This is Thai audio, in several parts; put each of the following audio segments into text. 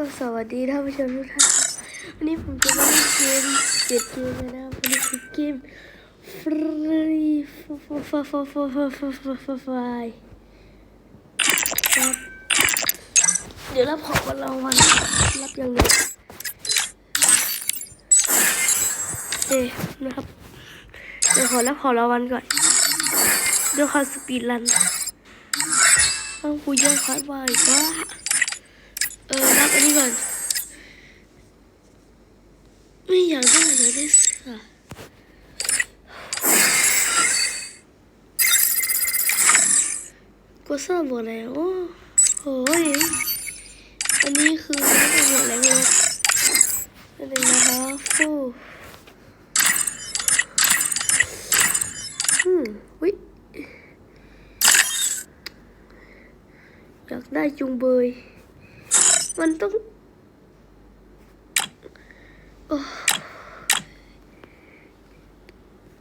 ก็สวัสดีท่านผู้ชมทุกท่านวันนี้ผมจะมาเล่นเกมเจ็ดเกมแล้วนะวันนี้คือเกมฟรีฟฟฟฟฟฟฟฟฟฟครับเดี๋ยวรับของรางวัลรับอย่างเดียวเอ๊นะครับเดี๋ยวขอรับของรางวัลก่อนด้วยวามสปีดรันต้องคุยเยอะคาดว่อีกว่า เออรับอันนี้ก่อน ไม่อยากได้อยากได้เสื้อกูเสื้อหมดแล้วโอ้โหยอันนี้คือไม่หมดแล้วเลยอันนี้นะคะฟูอืมวิอยากได้จุงเบย มันต้อง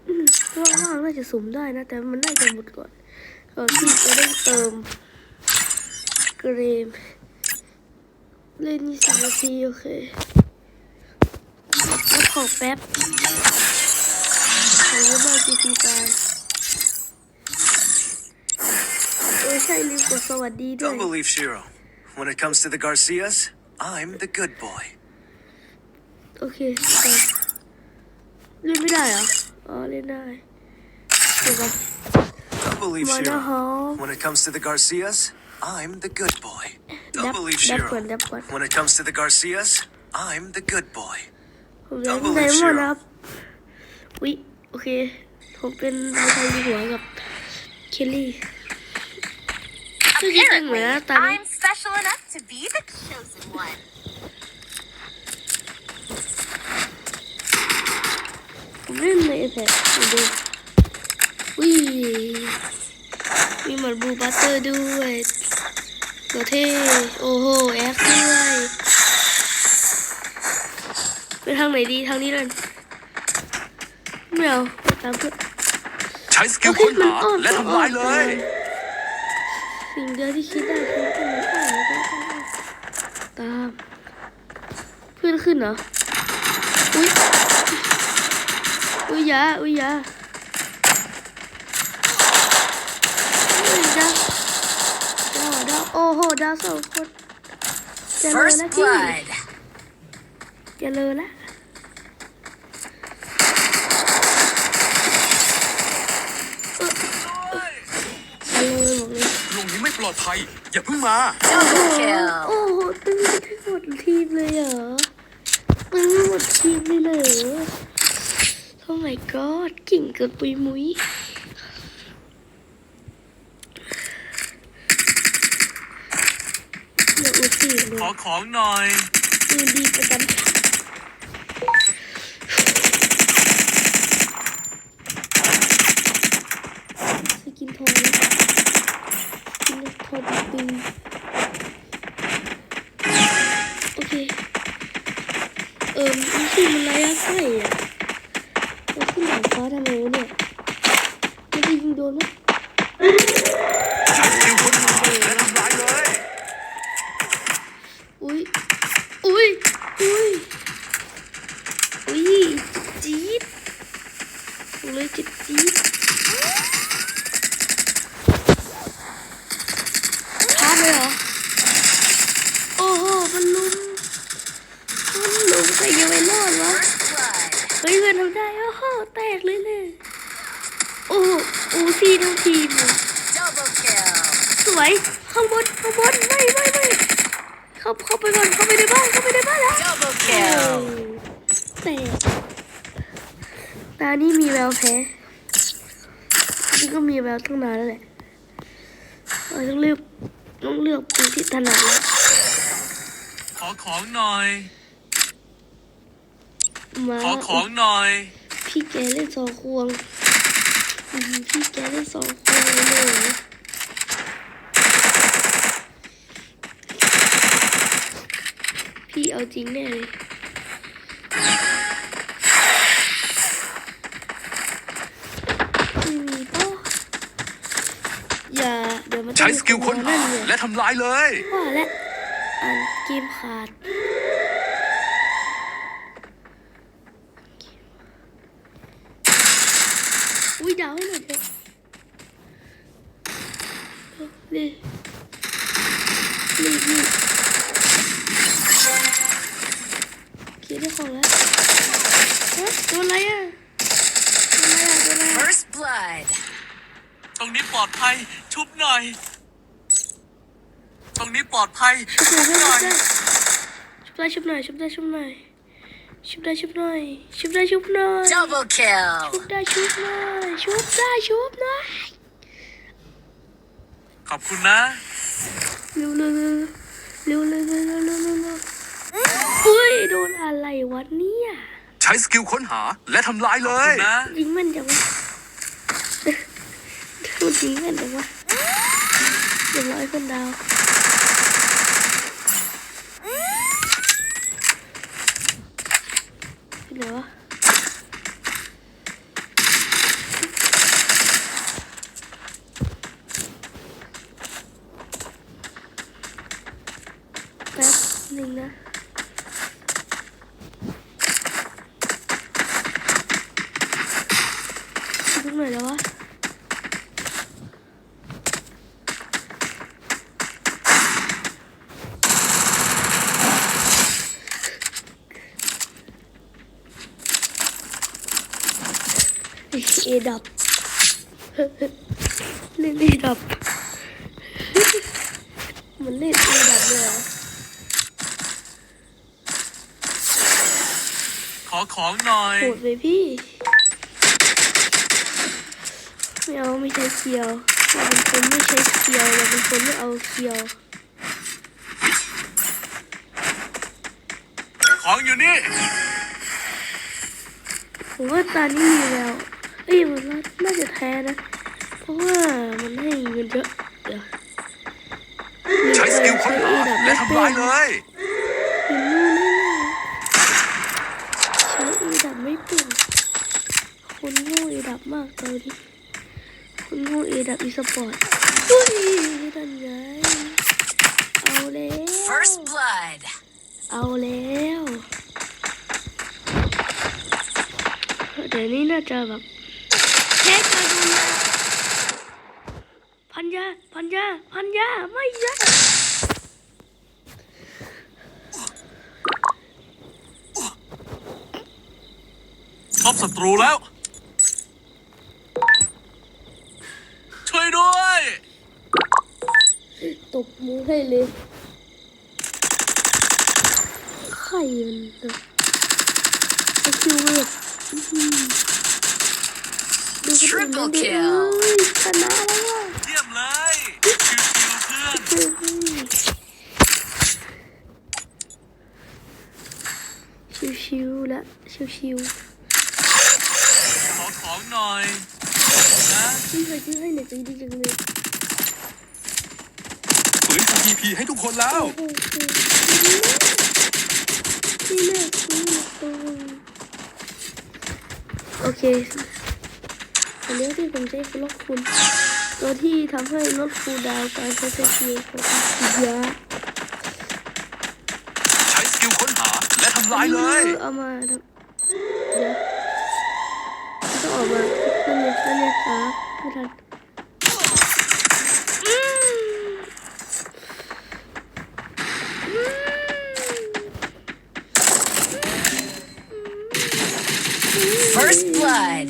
อืมว่างๆน่าจะสุ่มได้นะ แต่มันน่าจะหมดก่อนก่อนที่จะได้เติมเกรมเล่นยี่สิบนาทีโอเคแล้วขอแป๊บขอเยอะมากจีพีไฟเออใช่ลืมกดสวัสดีด้วย Don't believe Shiro. When it comes to the Garcias, I'm the good boy. โอเคไปเล่นไม่ได้เหรอ อ๋อ เล่นได้เดี๋ยวก่อน Don't believe Why Shiro. not? When it comes to the Garcias, I'm the good boy. ดับ Don't believe ดับ Shiro. ก่อนดับก่อน When it comes to the Garcias, I'm the good boy. ผมจะ Don't ได believe มอน Shiro. นะครับวิโอเค ผมเป็นดาวไทยดีหัวกับเคลลี่ Look at them, Apparently, man. Tadi- I'm special enough to be the chosen one. ผมเล่นในไอแพดดูวิมีหมอนบูบัตเตอร์ด้วยตัวเท่โอ้โหแอคด้วยไปทางไหนดีทางนี้เลยไม่เอาไปตามเพื่อนใช้สกิลค้นหาและทำลายเลย สิ่งเดียวที่คิดได้คือต้องมีอ่านแล้วก็ตามเพื่อนขึ้นเหรอ อุ้ยอุ้ยอยาอุ้ยอยาอุ้ยดาวดาวดาวโอ้โหดาวสองคนเจะเลย First นะพี่ blood. เจะเลยละเจะเลยบอกเลย ลงนี้ไม่ปลอดภัย อย่าเพิ่งมา Double kill. โอ้โหตึงทั้งหมดทีมเลยเหรอตึงหมดทีมเลยเหรอโอ้ my god เก่งเกินปุยมุ้ยเดี๋ยวอุดสิเลขอยของหน่อยมือดีประจำส Yeah. สวยข้างบนข้างบนไม่ไม่ไม่เข้าเข้าไปก่อนเข้าไปในบ้านเข้าไปในบ้านแล้ว Double kill. แต่ตานี่มีแววแพ้นี่ก็มีแววตั้งนานแล้วแหละเราต้องเลือกต้องเลือกปืนที่ถนัดแล้วขอของหน่อยมาขอของหน่อย พี่แกเล่นสองควงอืมพี่แกเล่นสองควงเลย พี่เอาจริงแน่เลยไม่มีปะอย่าเดี๋ยวมันต้องใช้สกิลค้นหามีและทำลายเลยว่าแล้วอ่านเกมขาดอุ้ยดาวให้หน่อยเถอะนี่นี่นี่เขียนได้ของแล้วฮะโดนอะไรอะโดนอะไรอะโดนอะไรอะ First blood. ตรงนี้ปลอด ภัย ชุบหน่อย ตรงนี้ปลอดภัย ชุบชุบหหน่น่ออยยชุบได้ชุบหน่อย ชุบได้ชุบหน่อย ชุบได้ชุบหน่อย ชุบได้ชุบหน่อย Double ชุ kill. บได้ชุบหน่อย ชุบได้ชุบหน่อย ขอบคุณนะเร็วเร็วเร็วเร็วเร็วเร็วเร็วเร็วเร็วเฮ้ยโดนอะไรวะเนี่ย ใช้สกิลค้นหาและทำลายเลขอบคุยณนะ ยิงมันจังวะ จริงเนหรือวะเดี๋ยวร้อยคนดาว มันเล่นเอดับเลยเหรอขอของหน่อยโหดเลยพี่ ไม่เอาไม่ใช้เคียวเราเป็นคนไม่ใช้เคียวเราเป็นคนไม่เอาเคียว ของอยู่นี่ ผมว่าตานี้มีแล้ว เอ้ยมันน่าจะแท้นะ เพราะว่ามันให้เงินเยอะเดี๋ยวใช้ สกิลค้นหาและทำลายเลยเห็นนู่นนี่ใช้อีดับไม่เป็นคนโง่อีดับมากตอนนี้คนโง่อีดับอีสปอร์ตอุ้ยนั่นไงเอาแล้ว First blood. เอาแล้วเดี๋ยวนี้น่าจะแบบเช็คมาดูนะพันยาพันยาพันยาไม่ยา บศัตรูแล้ว ช่วยด้วย ตบมือให้เลยไข่มันแบบไอคิวแบบอื้อหือดูคนอื่น Triple นะดู kill เอ้ยชนะแล้วว่ะเยี่ยมเลยชิวๆเพื่อนเฮ้ยชิวๆละชิวขอ ของหน่อยนะๆพี่เคยชื่อให้หน่อยสิดีจังเลยฝืน TP ให้ทุกคนแล้ว โอ้โหนี่แม่นี่แม่โอเคอันนี้ที่ผมใช้คือลดคูณตัวที่ทำให้ลดคูลดาวน์การใช้สกิลของอีกยะใช้สกิลค้นหาและทำลายเลย เอามาทำเดี๋ยว aber ich bin jetzt. First blood.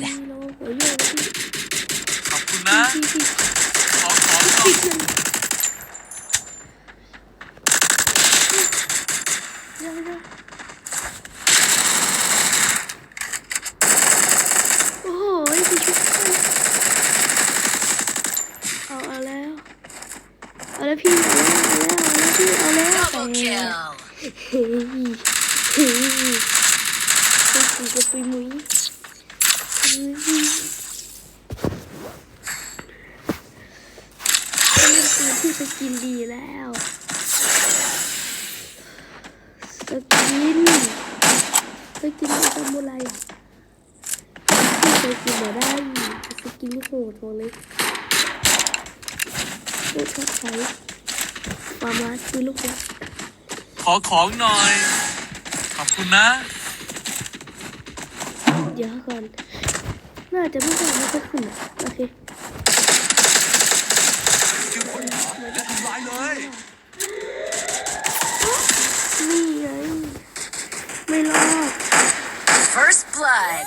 ของหน่อย ขอบคุณนะ เดี๋ยวก่อน น่าจะไม่ได้ไม่ค่อยขึ้นอะโอเคจึงค้นหาและทำลายเลย นี่ไงไม่รอด First blood.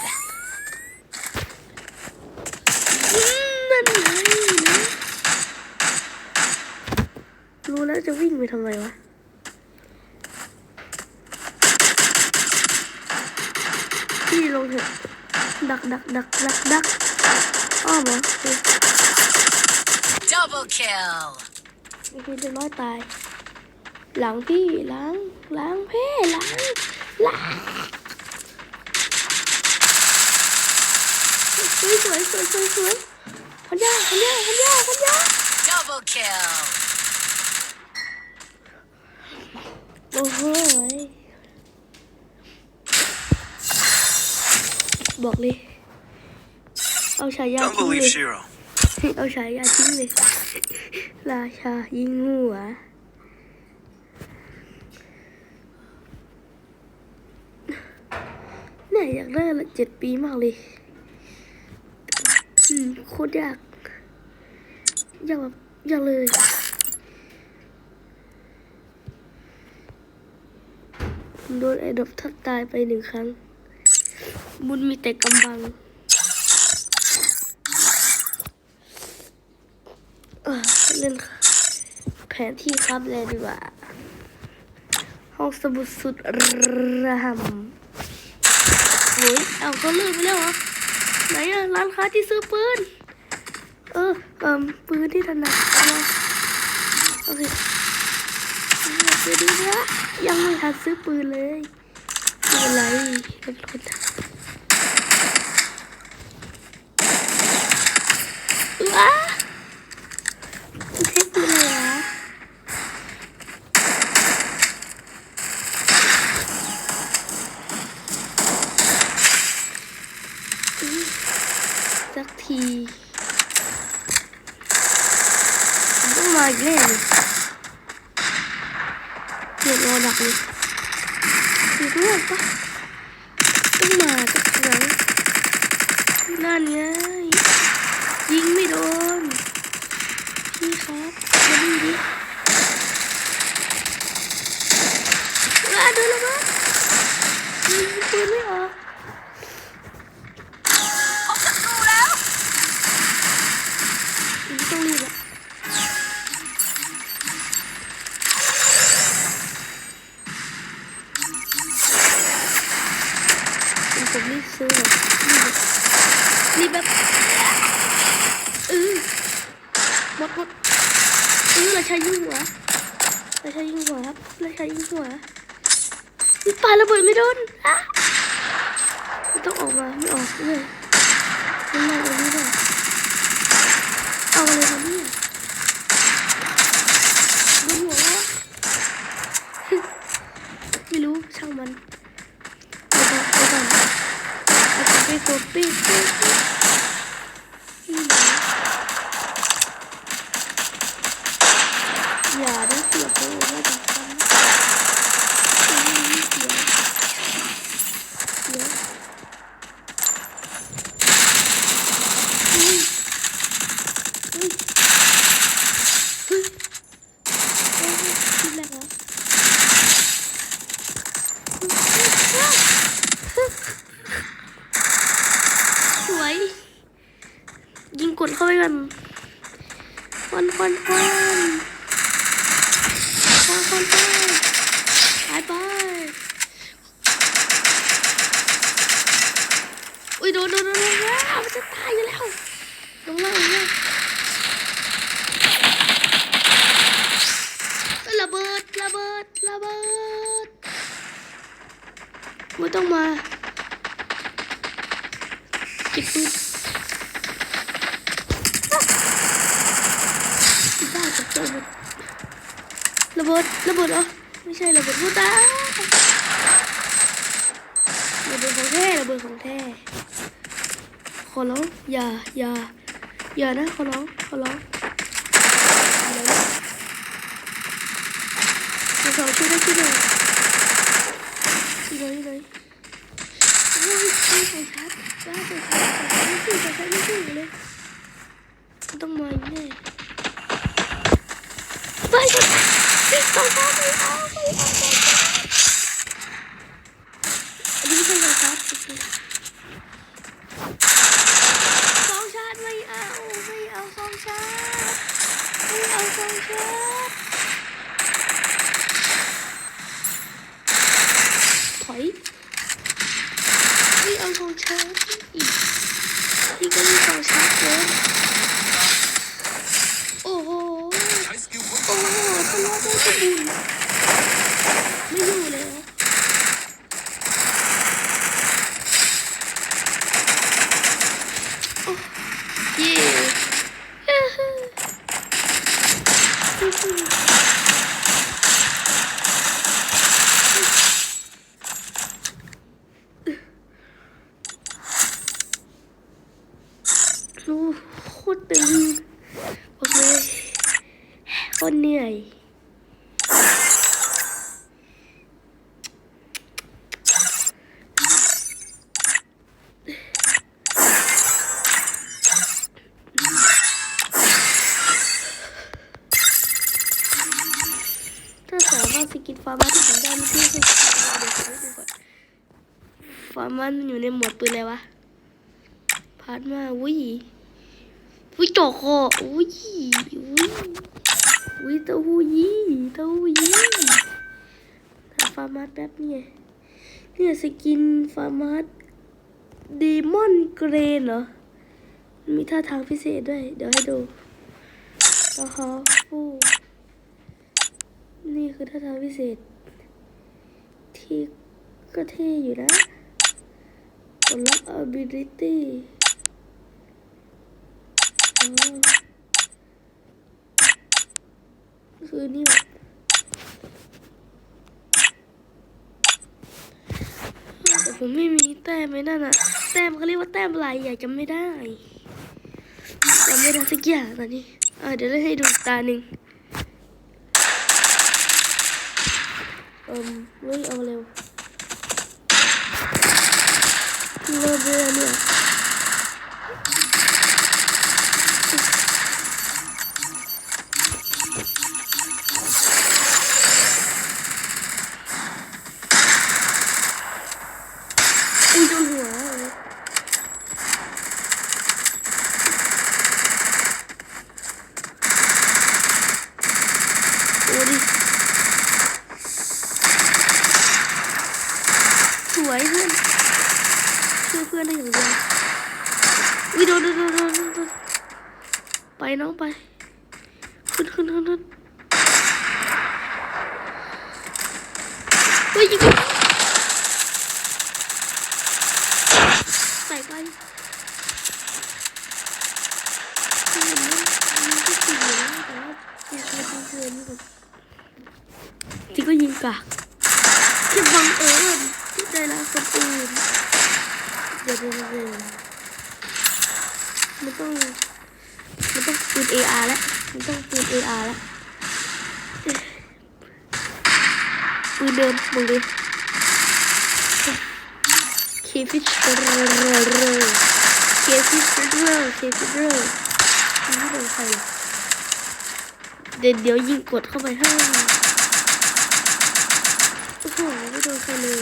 อืมนั่นไงนะรู้แล้วจะวิ่งไปทำไมวะ พี่ลงเถอะดักดักดักดักดักอ้อมเหรอโอเค Double kill. โอเคเรียบร้อยตาย หลังพี่หลังหลังเพ่หลังหลังสวยสวยสวยสวยสวยพันยาพันยาพันยาพันยา Double kill. โอ้โหย บอกเลย เอาฉายา Don't ทิ้งเล believe ย Shiro. เอาฉายาทิ้งเลย ราชายิงหัวเนี่ยอยากได้ละเจ็ดปีมากเลย อืมโคตรยาก ยากแบบยากเลยโดนไอ้ดบทับตายไปหนึ่งครั้ง บุญมีแต่กำบังเออเล่นแผนที่ครับเลยดีกว่า ห้องสมุดสุดระหำโอ้ยเอาก็เลิกไปแล้วเหรอไหนอะร้านค้าที่ซื้อปืน เออเอ่มปืนที่ถนัดโอเคเดี๋ยวดีนะยังไม่ทันซื้อปืนเลยไม่เป็นไรเป็นคน ทำว้า เทปปืนเลยวะอืมสักทีผมต้องมาอีกแล้วเลยเดี๋ยวรอดักเลยอยู่ด้วยปะต้องมาสักครั้งนั่นไงยิงไม่โดน พี่ครับมาดูดิว้าโดนแล้วมั้งยิงปืนไม่ออก พบศัตรูแล้ว ยิงต้องรีบอะยิงผมรีบซื้อแบบรีบแบบรีบแบบเออหมดหมดเออราชายิงหัวราชายิงหัวครับราชายิงหัวอุ๊ยปาระเบิดไม่โดนอะไม่ต้องออกมาไม่ออกเลยไม่มาตรงนี้เลยเอาอะไรมาเนี่ยโดนหัวแล้วอะ ไม่ รู้ช่างมันเอาไปเอาไปเอาไปกดปีกปีกปีกนี่นะอย่าได้เสียโปว่าจะทำนะไม่ไม่เสียเสียเฮ้ยเฮ้ยเฮ้ยเฮ้ยคิดแรกแล้ว สวย ยิงกดเข้าไปกันควันควันควันควันควันควันไปไปอุ้ย โดนโดนโดนโดนแล้วมันจะตายอยู่แล้วลงล่างเนี่ยเอ้ยระเบิดระเบิดระเบิดไม่ต้องมาเก็บปืนบ้าจับตัวหมดระเบิดระเบิดเหรอไม่ใช่ระเบิดพูตาระเบิดของแท้ระเบิดของแท้ ขอร้องอย่าอย่าอย่านะขอร้องขอร้องอย่านะเดี๋ยวสองช่วยได้ช่วยหน่อยช่วยหน่อยช่วยหน่อยโอ้ยช่วยไฟชัดบ้าไฟชัดไม่สู้ไฟชัดไม่สู้เลยต้องมาแน่ไฟชัดสองชัดไม่เอาไม่เอาอันนี้ไม่ใช่ไฟชัดโอเคสองชัดไม่เอาไม่เอาสองชัดไม่เอาสองชัด ถอยนี่เอาของชาร์จอีกนี่ก็มีของชาร์จเลยโอ้โห ใช้สกิลค้น โอ้โหทะเลาะได้กระบุนไม่อยู่แล้วโอ้เย่ฮ่าฮ่าฮู้ฮู้ โอ้โคตรตึงบอกเลยโคตรเหนื่อย ถ้าสามารถสกินฟาร์มาที่ผมได้มันคือคือเดี๋ยวผมดูก่อนฟาร์มันอยู่ในหมวดปืนอะไรวะพาดมาอุ้ยอุ้ยโจกคออุ้ยอุ้ย อุ้ยเต้าหู้ยี่เต้าหู้ยี่หาฟาร์มาสแป๊บเนี่ยเนี่ยสกินฟาร์มาสเดมอนเกรนเหรอ มีท่าทางพิเศษด้วย เดี๋ยวให้ดูต่อฮอฟูนี่คือท่าทางพิเศษ ที่ก็เท่อยู่นะผลลัพธ์ ability อ๋อ คือนี่แบบแต่ผมไม่มีแต้มไม่นั่นอะแต้มเขาเรียกว่าแต้มอะไรอยากจำไม่ได้จำไม่ได้สักอย่างตอนนี้อ่าเดี๋ยวเล่นให้ดูตาหนึ่งเอืมเฮ้ยเอาเร็วเริ่มเลยเนี่ยโดนหัวเลยโอ้ดิสวยเพื่อนช่วยเพื่อนได้อย่างเดียววิโดนโดนโดนโดนโดนไปน้องไป ขึ้นขึ้นขึ้นขึ้นเฮ้ยยิงใส่ไปคือเห็นมันมันก็จริงอยู่นะแต่ว่ายิงไปยิงเกินนี่ก่อนที่ก็ยิงกากแค่บังเอิญที่ได้รับคนอื่น เดี๋ยวเดี๋ยวเดี๋ยวมันต้องมันต้องปืน AR แล้วมันต้องปืน AR แล้วปืนเดิมมึงดิเคฟิชเรอร์เคฟิชเรอร์เคฟิชเรอร์ไม่โดนใครเดี๋ยวเดี๋ยวยิงกดเข้าไปให้โอ้โหไม่โดนใครเลย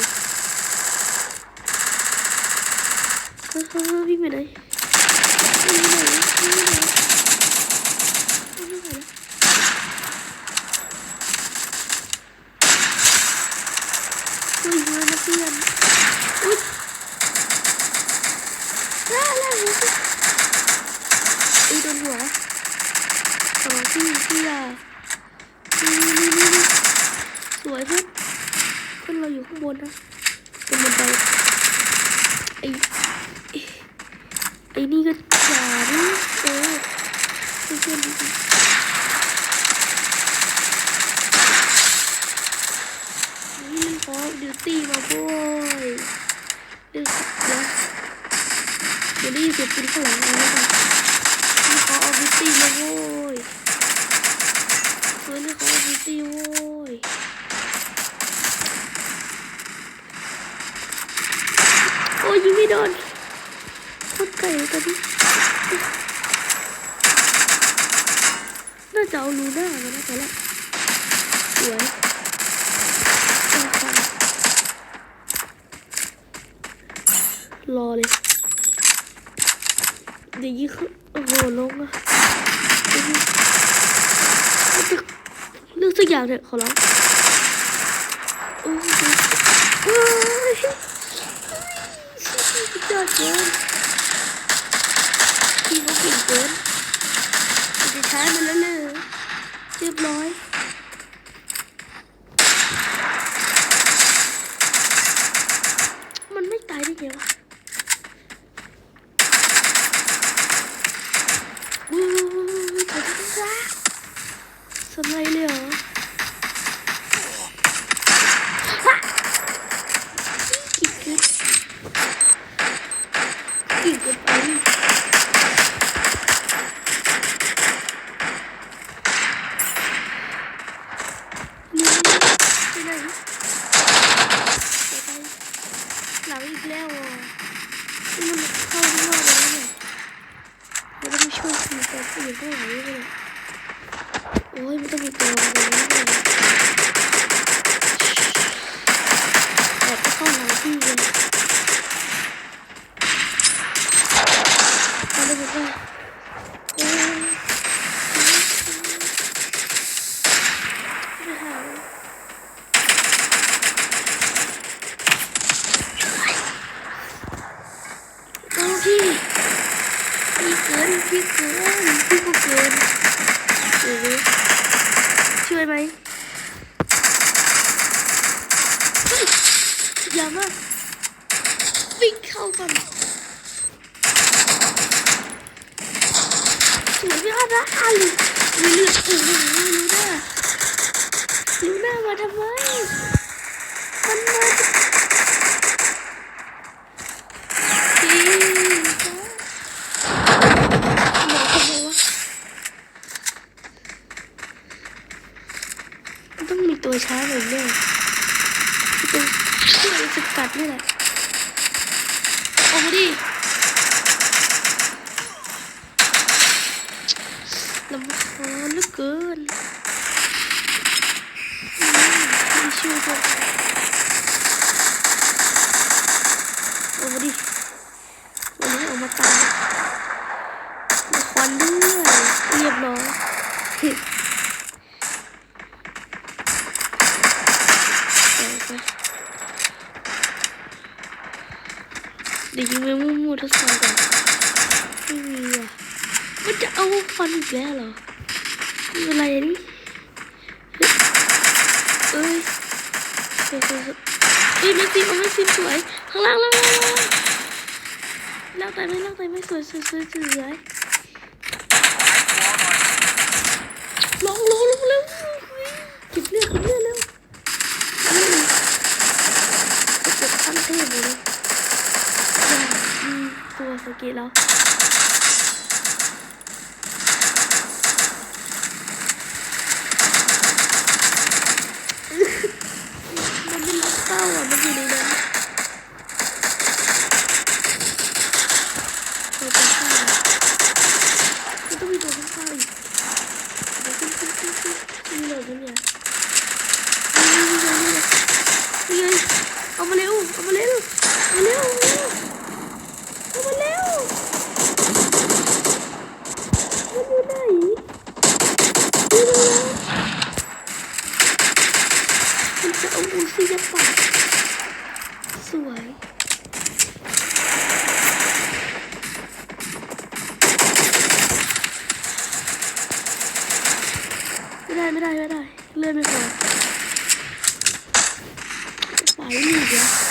เฮ้ยเฮ้ยเฮ้ย วิ่งไปไหนวิ่งไปไหนวิ่งไปไหนวิ่งไปไหนอุ้ยเยอะนะเพื่อนอุ้ยล่าล่าหัวอุ้ยโดนหัวสมองพี่พี่อะนี่นี่นี่นี่สวยเพื่อนเพื่อนเราอยู่ข้างบนนะเป็นบันไดไอ้ไอ้นี่ก็จานเออเพื่อนๆคอ้ยดิวตี้มาโว้ยดิวเดี๋วเดี๋ยวได้เสียงปืนข้างหลัเลยนะนี่คขาเอาดิวตี้มาโว้ยเฮ้ยนี่คขาเอาดิวตี้โว้ยโอ้ยยิงไม่โดน ไก่ตอนนี้น่าจะเอาลูน่ามานะตอนแรกสวยเอาค่ะรอเลยเดี๋ยวยี่ขึ้นโอ้โหลงอะเดี๋ยวยี่เลือกสักอย่างเถอะขอร้องโอ้ยเฮ้ยสุดยอดเกินพี่เขาเก่งเกิน จะใช้มันแล้วเลยเรียบร้อยมันไม่ตายได้ไงวะอู้ยขอโทษนะสไลด์เลยเหรอกิ๊กกิ๊กกิ๊กเกินไปเนี่ยไปไหนไปไปหลังอีกแล้วอะนี่มันเข้าที่ว่าเลยเนี่ย ไม่ต้องไปช่วยทีแต่ผู้หญิงข้างหลังนี่เลยโอ้ยไม่ต้องมีตัวอะไรนี่เลยแต่ก็เข้าหลังพี่เลยเอาเลยบอกว่าโอ้ยไม่หายโอ้พี่ พี่เกินพี่เกินพี่ก็เกินเออ ช่วยไหมอย่ามาวิ่งเข้ากันสวยไม่อะไรมีเลือดโอ้โหลูน่าลูน่ามาทำไมมันมาพี่จ๊ะ หมอทำไมวะมันต้องมีตัวช้าหน่อยแน่ตัวช่วยสกัดนี่แหละโอ้ดิลำคาญเหลือเกินอืมไม่ช่วยด้วยโอ้ดิวันนี้ออกมาตาย มีควันด้วยเรียบร้อยเอาไปเดี๋ยวยิงไปมั่วๆทดสอบก่อนไม่มีอะมันจะเอาควันอีก แล้วเหรอไม่เป็นไรนี่เอ้ยเฮ้ยเฮ้ยเฮ้ยเฮ้ยไม่ซิมเอาไม่ซิมสวย ข้างล่างล่างล่างล่างตายไหมล่างตายไหมสวยสวยสวยสวยลงลงลงเร็วเก็บเลือดเก็บเลือดเร็วอืมเก็บขั้นเทพเลยอย่ามีตัวสเกตแล้วมันเป็นล็อกเป้าอะ มันอยู่ในนั้นเราจะฆ่ามันต้องมีตัวข้างๆอีก เดี๋ยวขึ้นขึ้นขึ้นขึ้นนี่เลยนี่เนี่ยนี่เลยนี่เลยนี่เลยเอามาเร็วเอามาเร็วเอามาเร็วเอามาเร็วมันอยู่ไหนนี่เลยมันจะเอาอุซี่ยัดปากสวยไม่ได้ไม่ได้ไม่ได้เลื่อนไม่พอ ไป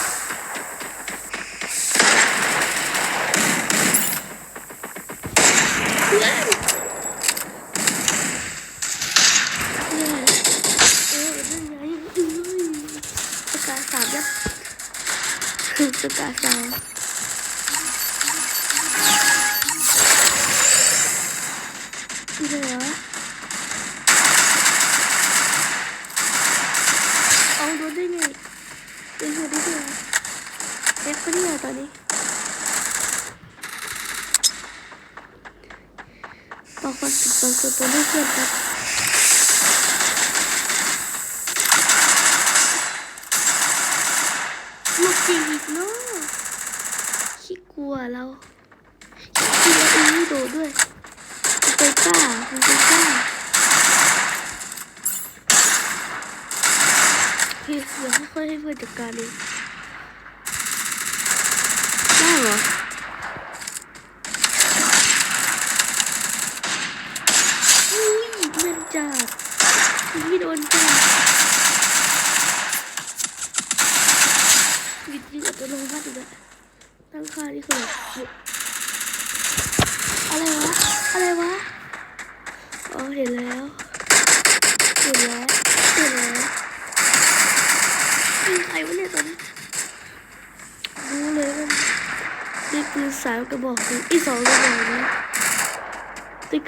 ลัวเราคิดว่าอีนี่โดดด้วยไปกล้าไปกล้าเฮ้ยเดี๋ยวค่อยให้เพื่อนจัดการเองได้เหรอ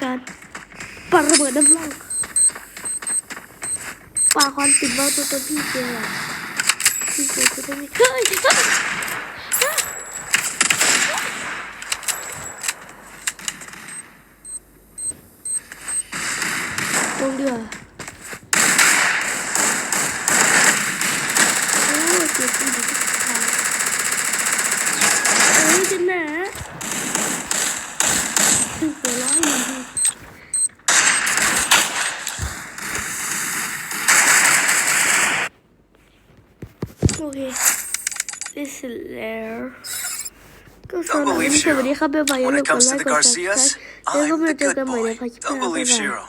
kan? Parah banget ada lang pak kontin banget tutup video ya. Tutup Tunggu dia. When it comes to the Garcias, I'm the good boy. Don't believe Shiro.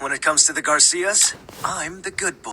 When it comes to the Garcias, I'm the good boy.